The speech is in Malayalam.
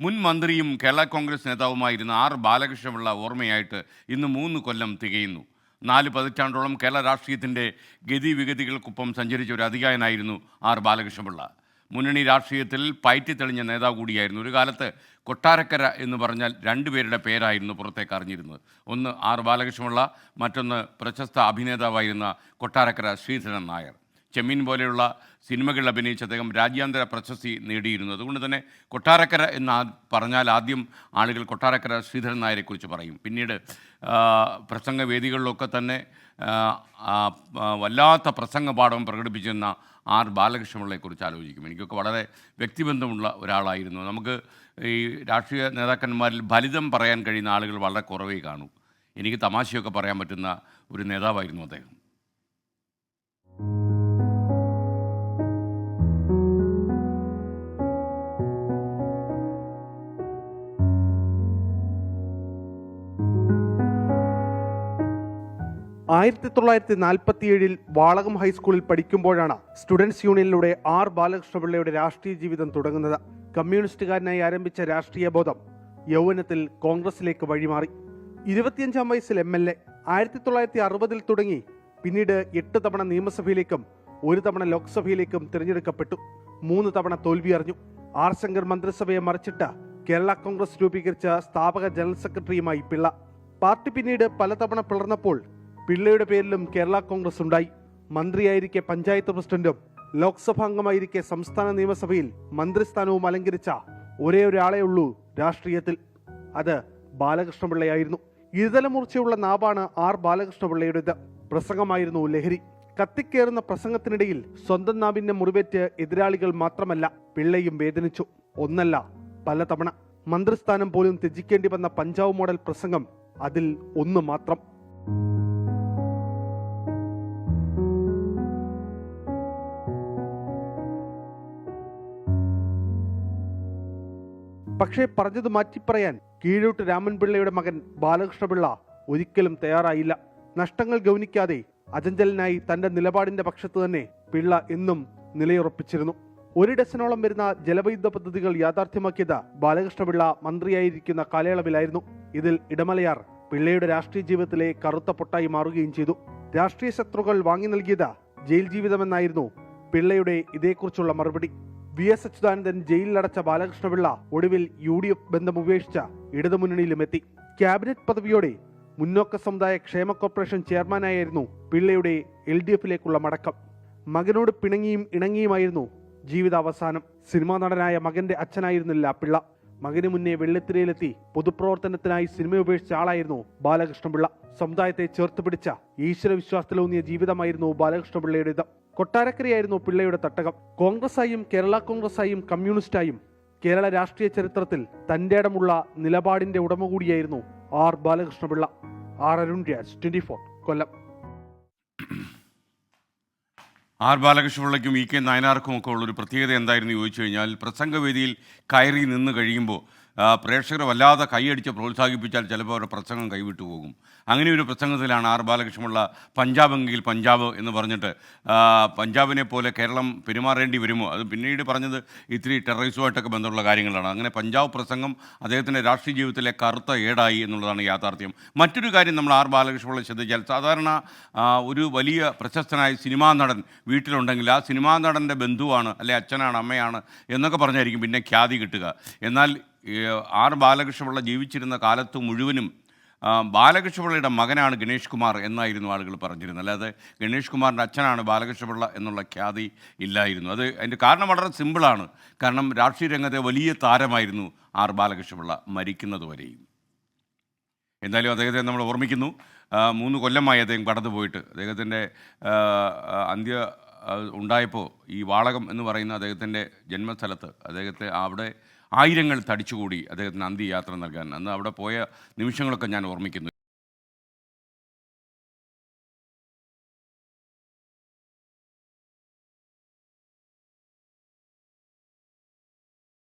മുൻ മന്ത്രിയും കേരള കോൺഗ്രസ് നേതാവുമായിരുന്ന ആർ ബാലകൃഷ്ണപിള്ള ഓർമ്മയായിട്ട് ഇന്ന് മൂന്ന് കൊല്ലം തികയുന്നു. നാല് പതിറ്റാണ്ടോളം കേരള രാഷ്ട്രീയത്തിന്റെ ഗതിവിഗതികൾക്കൊപ്പം സഞ്ചരിച്ച ഒരു അധികായനായിരുന്നു ആർ ബാലകൃഷ്ണപിള്ള. മുന്നണി രാഷ്ട്രീയത്തിൽ പയറ്റിത്തെളിഞ്ഞ നേതാവ് കൂടിയായിരുന്നു. ഒരു കാലത്ത് കൊട്ടാരക്കര എന്ന് പറഞ്ഞാൽ രണ്ടുപേരുടെ പേരായിരുന്നു പുറത്തേക്ക് അറിഞ്ഞിരുന്നത്. ഒന്ന് ആർ ബാലകൃഷ്ണപിള്ള മറ്റൊന്ന് പ്രശസ്ത അഭിനേതാവായിരുന്ന കൊട്ടാരക്കര ശ്രീധരൻ നായർ. ചെമ്മീൻ പോലെയുള്ള സിനിമകളിൽ അഭിനയിച്ച് അദ്ദേഹം രാജ്യാന്തര പ്രശസ്തി നേടിയിരുന്നു. അതുകൊണ്ട് തന്നെ കൊട്ടാരക്കര എന്ന് പറഞ്ഞാൽ ആദ്യം ആളുകൾ കൊട്ടാരക്കര ശ്രീധരൻ നായരെക്കുറിച്ച് പറയും. പിന്നീട് പ്രസംഗ പ്രസംഗവേദികളിലൊക്കെ തന്നെ വല്ലാത്ത പ്രസംഗ പാഠം പ്രകടിപ്പിച്ചിരുന്ന ആർ ബാലകൃഷ്ണപിള്ളയെക്കുറിച്ച് ആലോചിക്കും. എനിക്കൊക്കെ വളരെ വ്യക്തിബന്ധമുള്ള ഒരാളായിരുന്നു. നമുക്ക് ഈ രാഷ്ട്രീയ നേതാക്കന്മാരിൽ ഫലിതം പറയാൻ കഴിയുന്ന ആളുകൾ വളരെ കുറവേ കാണൂ. എനിക്ക് തമാശയൊക്കെ പറയാൻ പറ്റുന്ന ഒരു നേതാവായിരുന്നു അദ്ദേഹം. ആയിരത്തി തൊള്ളായിരത്തി നാൽപ്പത്തിയേഴിൽ വാളകം ഹൈസ്കൂളിൽ പഠിക്കുമ്പോഴാണ് സ്റ്റുഡൻസ് യൂണിയനിലൂടെ ആർ ബാലകൃഷ്ണപിള്ളയുടെ രാഷ്ട്രീയ ജീവിതം തുടങ്ങുന്നത്. കമ്മ്യൂണിസ്റ്റുകാരനായി ആരംഭിച്ച രാഷ്ട്രീയ ബോധം യൗവനത്തിൽ കോൺഗ്രസിലേക്ക് വഴിമാറി. ഇരുപത്തിയഞ്ചാം വയസ്സിൽ എം എൽ എ ആയിരത്തി തൊള്ളായിരത്തി അറുപതിൽ തുടങ്ങി പിന്നീട് എട്ട് തവണ നിയമസഭയിലേക്കും ഒരു തവണ ലോക്സഭയിലേക്കും തിരഞ്ഞെടുക്കപ്പെട്ടു. മൂന്ന് തവണ തോൽവി അറിഞ്ഞു. ആർ ശങ്കർ മന്ത്രിസഭയെ മറിച്ചിട്ട് കേരള കോൺഗ്രസ് രൂപീകരിച്ച സ്ഥാപക ജനറൽ സെക്രട്ടറിയുമായി പിള്ള. പാർട്ടി പിന്നീട് പലതവണ പിളർന്നപ്പോൾ പിള്ളയുടെ പേരിലും കേരള കോൺഗ്രസ് ഉണ്ടായി. മന്ത്രിയായിരിക്കെ പഞ്ചായത്ത് പ്രസിഡന്റും ലോക്സഭാംഗമായിരിക്കെ സംസ്ഥാന നിയമസഭയിൽ മന്ത്രിസ്ഥാനവും അലങ്കരിച്ച ഒരേ ഒരാളെ ഉള്ളൂ രാഷ്ട്രീയത്തിൽ. അത് ബാലകൃഷ്ണപിള്ളയായിരുന്നു. ഇരുതലമൂർച്ചയുള്ള നാവാണ് ആർ ബാലകൃഷ്ണപിള്ളയുടേത്. പ്രസംഗമായിരുന്നു ലഹരി. കത്തിക്കേറുന്ന പ്രസംഗത്തിനിടയിൽ സ്വന്തം നാവിന്റെ മുറിവേറ്റ് എതിരാളികൾ മാത്രമല്ല പിള്ളയും വേദനിച്ചു. ഒന്നല്ല പലതവണ. മന്ത്രിസ്ഥാനം പോലും ത്യജിക്കേണ്ടി വന്ന പഞ്ചാബ് മോഡൽ പ്രസംഗം അതിൽ ഒന്ന് മാത്രം. പക്ഷേ പറഞ്ഞത് മാറ്റിപ്പറയാൻ കീഴോട്ട് രാമൻപിള്ളയുടെ മകൻ ബാലകൃഷ്ണപിള്ള ഒരിക്കലും തയ്യാറായില്ല. നഷ്ടങ്ങൾ ഗൗനിക്കാതെ അജഞ്ചലിനായി തന്റെ നിലപാടിന്റെ പക്ഷത്ത് തന്നെ പിള്ള എന്നും നിലയുറപ്പിച്ചിരുന്നു. ഒരു ഡസനോളം വരുന്ന ജലവൈദ്യുത പദ്ധതികൾ യാഥാർത്ഥ്യമാക്കിയത് ബാലകൃഷ്ണപിള്ള മന്ത്രിയായിരിക്കുന്ന കാലയളവിലായിരുന്നു. ഇതിൽ ഇടമലയാർ പിള്ളയുടെ രാഷ്ട്രീയ ജീവിതത്തിലെ കറുത്ത പൊട്ടായി മാറുകയും ചെയ്തു. രാഷ്ട്രീയ ശത്രുക്കൾ വാങ്ങി നൽകിയത് ജയിൽ ജീവിതമെന്നായിരുന്നു പിള്ളയുടെ ഇതേക്കുറിച്ചുള്ള മറുപടി. വി എസ് അച്യുതാനന്ദൻ ജയിലിലടച്ച ബാലകൃഷ്ണപിള്ള ഒടുവിൽ യു ഡി എഫ് ബന്ധം ഉപേക്ഷിച്ച ഇടതുമുന്നണിയിലുമെത്തി. ക്യാബിനറ്റ് പദവിയോടെ മുന്നോക്ക സമുദായ ക്ഷേമ കോർപ്പറേഷൻ ചെയർമാനായിരുന്നു പിള്ളയുടെ എൽ ഡി എഫിലേക്കുള്ള മടക്കം. മകനോട് പിണങ്ങിയും ഇണങ്ങിയുമായിരുന്നു ജീവിതാവസാനം. സിനിമാ നടനായ മകന്റെ അച്ഛനായിരുന്നില്ല പിള്ള. മകന് മുന്നേ വെള്ളിത്തിരയിലെത്തി പൊതുപ്രവർത്തനത്തിനായി സിനിമ ഉപേക്ഷിച്ച ആളായിരുന്നു ബാലകൃഷ്ണപിള്ള. സമുദായത്തെ ചേർത്ത് പിടിച്ച ഈശ്വരവിശ്വാസത്തിലൂന്നിയ ജീവിതമായിരുന്നു ബാലകൃഷ്ണപിള്ളയുടേത് കൊട്ടാരക്കരയായിരുന്നു പിള്ളയുടെ തട്ടകം. കോൺഗ്രസ്സായും കേരള കോൺഗ്രസ്സായും കമ്മ്യൂണിസ്റ്റായും കേരള രാഷ്ട്രീയ ചരിത്രത്തിൽ തന്റെ ഇടമുള്ള നിലപാടിന്റെ ഉടമ കൂടിയായിരുന്നു R Balakrishna Pillai. R Arun Raj twenty four Kollam. R ബാലകൃഷ്ണപിള്ളയ്ക്കും E K നായനാർക്കും ഒക്കെ ഉള്ളൊരു പ്രത്യേകത എന്തായിരുന്നു ചോദിച്ചു കഴിഞ്ഞാൽ പ്രസംഗവേദിയിൽ കയറി നിന്ന് കഴിയുമ്പോൾ ആ, പ്രേക്ഷകരെ വല്ലാതെ കൈയടിച്ച് പ്രോത്സാഹിപ്പിച്ചാൽ ചിലപ്പോൾ അവരുടെ പ്രസംഗം കൈവിട്ടു പോകും. അങ്ങനെ ഒരു പ്രസംഗത്തിലാണ് ആർ ബാലകൃഷ്ണമുള്ള പഞ്ചാബെങ്കിൽ പഞ്ചാബ് എന്ന് പറഞ്ഞിട്ട് പഞ്ചാബിനെ പോലെ കേരളം പെരുമാറേണ്ടി വരുമോ? അത് പിന്നീട് പറഞ്ഞത് ഇത്തിരി ടെററിസുമായിട്ടൊക്കെ ബന്ധമുള്ള കാര്യങ്ങളാണ്. അങ്ങനെ പഞ്ചാബ് പ്രസംഗം അദ്ദേഹത്തിന്റെ രാഷ്ട്രീയ ജീവിതത്തിലെ കറുത്ത ഏടായി എന്നുള്ളതാണ് യാഥാർത്ഥ്യം. മറ്റൊരു കാര്യം നമ്മൾ ആർ ബാലകൃഷ്ണമുള്ള ശ്രദ്ധിച്ചാൽ സാധാരണ ഒരു വലിയ പ്രശസ്തനായ സിനിമാ നടൻ വീട്ടിലുണ്ടെങ്കിൽ ആ സിനിമാ നടന്റെ ബന്ധുവാണ് അല്ലെ അച്ഛനാണ് അമ്മയാണ് എന്നൊക്കെ പറഞ്ഞായിരിക്കും പിന്നെ ഖ്യാതി കിട്ടുക. എന്നാൽ ആർ ബാലകൃഷ്ണപിള്ള ജീവിച്ചിരുന്ന കാലത്ത് മുഴുവനും ബാലകൃഷ്ണപിള്ളയുടെ മകനാണ് ഗണേഷ് കുമാർ എന്നായിരുന്നു ആളുകൾ പറഞ്ഞിരുന്നത്. അല്ലാതെ ഗണേഷ് കുമാറിന്റെ അച്ഛനാണ് ബാലകൃഷ്ണപിള്ള എന്നുള്ള ഖ്യാതി ഇല്ലായിരുന്നു. അത് അതിന്റെ കാരണം വളരെ സിമ്പിളാണ്. കാരണം രാഷ്ട്രീയ രംഗത്തെ വലിയ താരമായിരുന്നു ആർ ബാലകൃഷ്ണപിള്ള മരിക്കുന്നതുവരെയും എന്തായാലും അദ്ദേഹത്തെ നമ്മൾ ഓർമ്മിക്കുന്നു. മൂന്ന് കൊല്ലമായി അദ്ദേഹം കടന്നുപോയിട്ട് അദ്ദേഹത്തിന്റെ അന്ത്യ ഉണ്ടായപ്പോൾ ഈ വാളകം എന്ന് പറയുന്ന അദ്ദേഹത്തിന്റെ ജന്മസ്ഥലത്ത് അദ്ദേഹത്തെ അവിടെ ആയിരങ്ങൾ തടിച്ചുകൂടി അദ്ദേഹത്തിന് അന്ത്യയാത്ര നൽകാൻ. അന്ന് അവിടെ പോയ നിമിഷങ്ങളൊക്കെ ഞാൻ ഓർമ്മിക്കുന്നു.